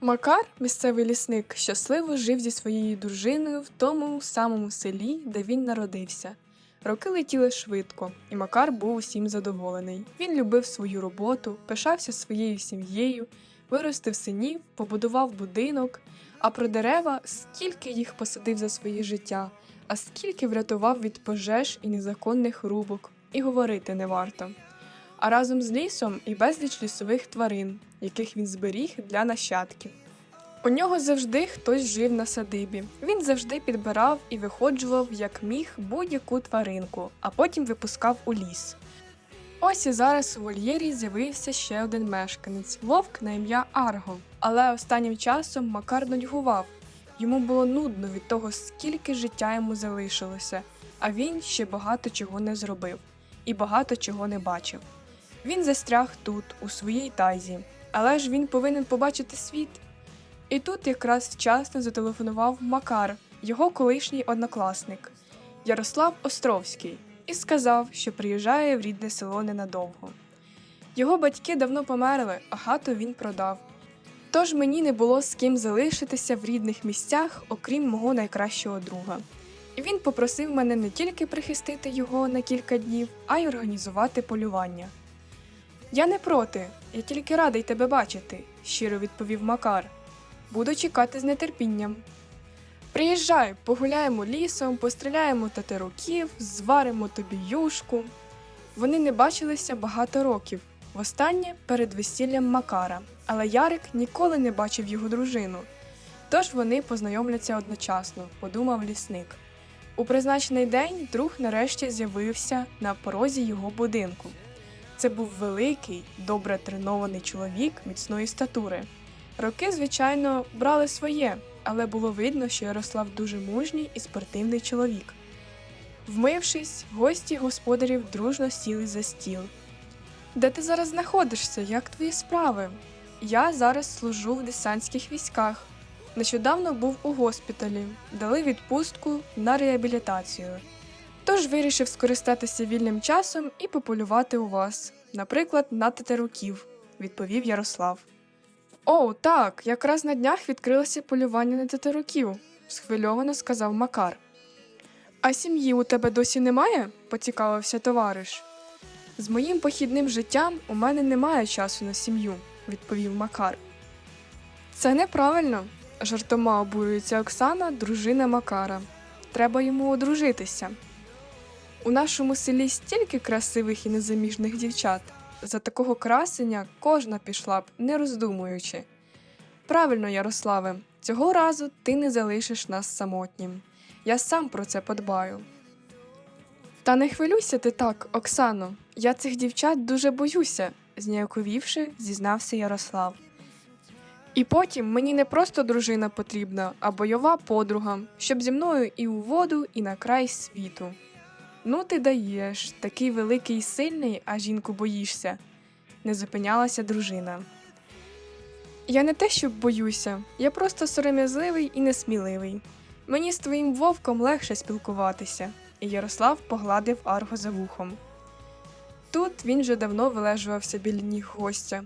Макар, місцевий лісник, щасливо жив зі своєю дружиною в тому самому селі, де він народився. Роки летіли швидко, і Макар був усім задоволений. Він любив свою роботу, пишався своєю сім'єю, виростив синів, побудував будинок. А про дерева, скільки їх посадив за своє життя, а скільки врятував від пожеж і незаконних рубок, і говорити не варто. А разом з лісом і безліч лісових тварин, яких він зберіг для нащадків. У нього завжди хтось жив на садибі. Він завжди підбирав і виходжував як міг будь-яку тваринку, а потім випускав у ліс. Ось і зараз у вольєрі з'явився ще один мешканець вовк на ім'я Арго. Але останнім часом Макар нудьгував. Йому було нудно від того, скільки життя йому залишилося, а він ще багато чого не зробив і багато чого не бачив. Він застряг тут, у своїй тайзі, але ж він повинен побачити світ. І тут якраз вчасно зателефонував Макар, його колишній однокласник Ярослав Островський, і сказав, що приїжджає в рідне село ненадовго. Його батьки давно померли, а хату він продав. Тож мені не було з ким залишитися в рідних місцях, окрім мого найкращого друга. І він попросив мене не тільки прихистити його на кілька днів, а й організувати полювання. Я не проти, я тільки радий тебе бачити, щиро відповів Макар. Буду чекати з нетерпінням. Приїжджай, погуляємо лісом, постріляємо татаруків, зваримо тобі юшку. Вони не бачилися багато років, востаннє перед весіллям Макара, але Ярик ніколи не бачив його дружину. Тож вони познайомляться одночасно, подумав лісник. У призначений день друг нарешті з'явився на порозі його будинку. Це був великий, добре тренований чоловік міцної статури. Роки, звичайно, брали своє, але було видно, що Ярослав дуже мужній і спортивний чоловік. Вмившись, гості господарів дружно сіли за стіл. Де ти зараз знаходишся? Як твої справи? Я зараз служу в десантських військах. Нещодавно був у госпіталі, дали відпустку на реабілітацію. Тож вирішив скористатися вільним часом і пополювати у вас, наприклад, на тетеруків, відповів Ярослав. О, так, якраз на днях відкрилося полювання на тетеруків, схвильовано сказав Макар. А сім'ї у тебе досі немає? поцікавився товариш. З моїм похідним життям у мене немає часу на сім'ю, відповів Макар. Це неправильно, жартома обурюється Оксана, дружина Макара. Треба йому одружитися. У нашому селі стільки красивих і незаміжних дівчат. За такого красення кожна пішла б, не роздумуючи. Правильно, Ярославе, цього разу ти не залишиш нас самотнім. Я сам про це подбаю. Та не хвилюйся ти так, Оксано. Я цих дівчат дуже боюся, зніяковівши, зізнався Ярослав. І потім мені не просто дружина потрібна, а бойова подруга, щоб зі мною і у воду, і на край світу. Ну, ти даєш, такий великий і сильний, а жінку боїшся, не зупинялася дружина. Я не те, щоб боюся, я просто сором'язливий і несміливий. Мені з твоїм вовком легше спілкуватися, і Ярослав погладив Арго за вухом. Тут він вже давно вилежувався біля ніг гостя.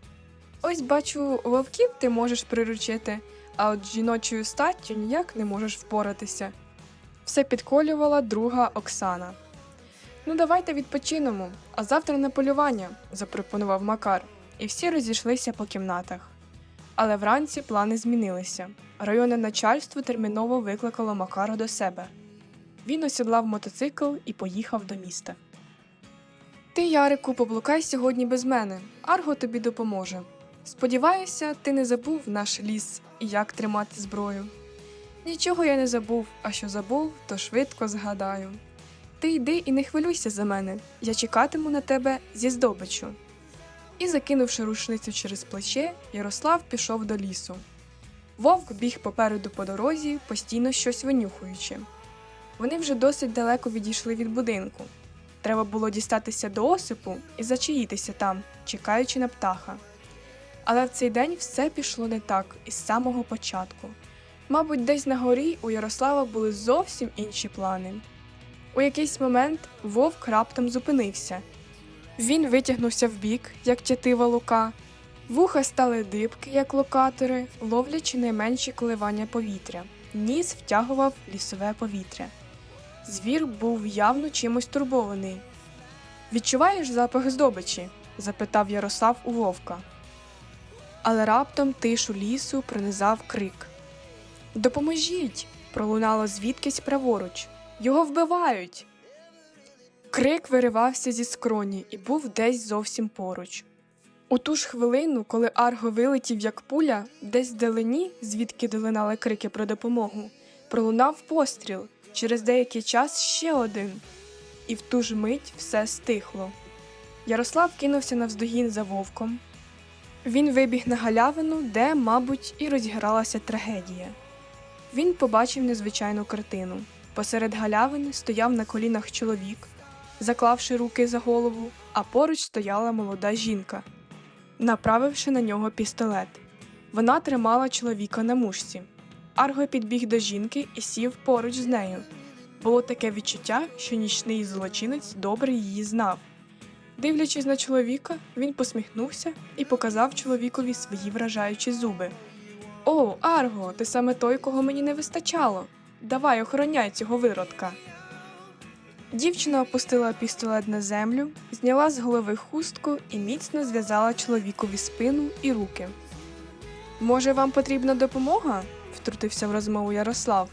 Ось бачу, вовків ти можеш приручити, а от жіночою статтю ніяк не можеш впоратися. Все підколювала друга Оксана. Ну, давайте відпочинемо, а завтра на полювання, запропонував Макар, і всі розійшлися по кімнатах. Але вранці плани змінилися. Районне начальство терміново викликало Макара до себе. Він осідлав мотоцикл і поїхав до міста. Ти, Ярику, поблукай сьогодні без мене. Арго тобі допоможе. Сподіваюся, ти не забув наш ліс і як тримати зброю. Нічого я не забув, а що забув, то швидко згадаю. Ти йди і не хвилюйся за мене, я чекатиму на тебе зі здобичу. І, закинувши рушницю через плече, Ярослав пішов до лісу. Вовк біг попереду по дорозі, постійно щось винюхуючи. Вони вже досить далеко відійшли від будинку. Треба було дістатися до осипу і зачаїтися там, чекаючи на птаха. Але в цей день все пішло не так із самого початку. Мабуть, десь на горі у Ярослава були зовсім інші плани. У якийсь момент вовк раптом зупинився. Він витягнувся вбік, як тятива лука, Вуха стали дибки, як локатори, ловлячи найменші коливання повітря. Ніс втягував лісове повітря. Звір був явно чимось турбований. Відчуваєш запах здобичі? запитав Ярослав у вовка. Але раптом тишу лісу пронизав крик. Допоможіть! пролунало звідкись праворуч. Його вбивають. Крик виривався зі скроні і був десь зовсім поруч. У ту ж хвилину, коли Арго вилетів як пуля, десь вдалині, звідки долинали крики про допомогу, пролунав постріл. Через деякий час ще один. І в ту ж мить все стихло. Ярослав кинувся навздогін за вовком. Він вибіг на галявину, де, мабуть, і розігралася трагедія. Він побачив незвичайну картину. Посеред галявини стояв на колінах чоловік, заклавши руки за голову, а поруч стояла молода жінка, направивши на нього пістолет. Вона тримала чоловіка на мушці. Арго підбіг до жінки і сів поруч з нею. Було таке відчуття, що нічний злочинець добре її знав. Дивлячись на чоловіка, він посміхнувся і показав чоловікові свої вражаючі зуби. О, Арго, ти саме той, кого мені не вистачало. Давай охороняй цього виродка. Дівчина опустила пістолет на землю, зняла з голови хустку і міцно зв'язала чоловікові спину і руки. Може, вам потрібна допомога? втрутився в розмову Ярослав.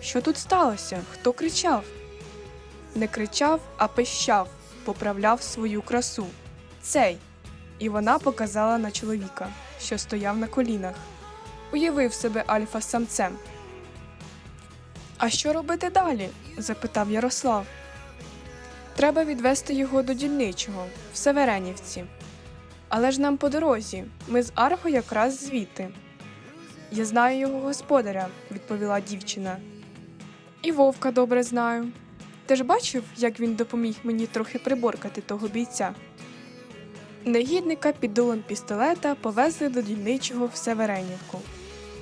Що тут сталося? Хто кричав? Не кричав, а пищав, поправляв свою красу. Цей. І вона показала на чоловіка, що стояв на колінах. Уявив себе альфа самцем. А що робити далі? запитав Ярослав. Треба відвести його до дільничого, в Северенівці. Але ж нам по дорозі, ми з Арго якраз звідти. Я знаю його господаря, відповіла дівчина. І вовка добре знаю. Ти ж бачив, як він допоміг мені трохи приборкати того бійця? Негідника під дулом пістолета повезли до дільничого в Северенівку.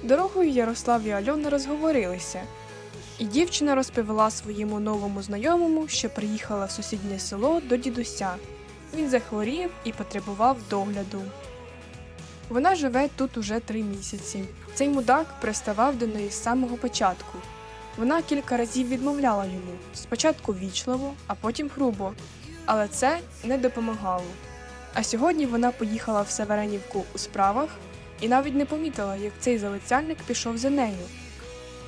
Дорогою Ярослав і Альона розговорилися, і дівчина розповіла своєму новому знайомому, що приїхала в сусіднє село до дідуся. Він захворів і потребував догляду. Вона живе тут уже три місяці. Цей мудак приставав до неї з самого початку. Вона кілька разів відмовляла йому спочатку вічливо, а потім грубо, але це не допомагало. А сьогодні вона поїхала в Северенівку у справах і навіть не помітила, як цей залицяльник пішов за нею.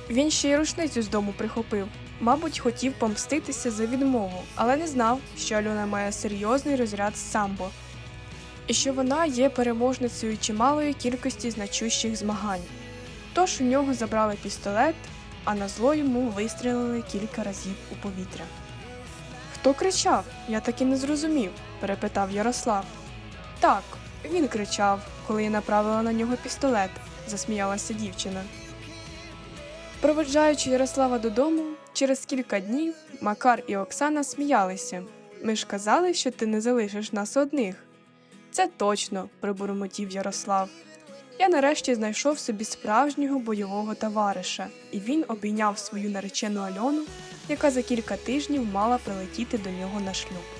Він ще й рушницю з дому прихопив, мабуть, хотів помститися за відмову, але не знав, що Альона має серйозний розряд самбо, і що вона є переможницею чималої кількості значущих змагань. Тож у нього забрали пістолет, а на зло йому вистрілили кілька разів у повітря. Хто кричав? Я так і не зрозумів, перепитав Ярослав. Так, він кричав, коли я направила на нього пістолет, засміялася дівчина. Проводжаючи Ярослава додому, через кілька днів Макар і Оксана сміялися. Ми ж казали, що ти не залишиш нас одних. Це точно, пробурмотів Ярослав. Я нарешті знайшов собі справжнього бойового товариша, і він обійняв свою наречену Альону, яка за кілька тижнів мала прилетіти до нього на шлюб.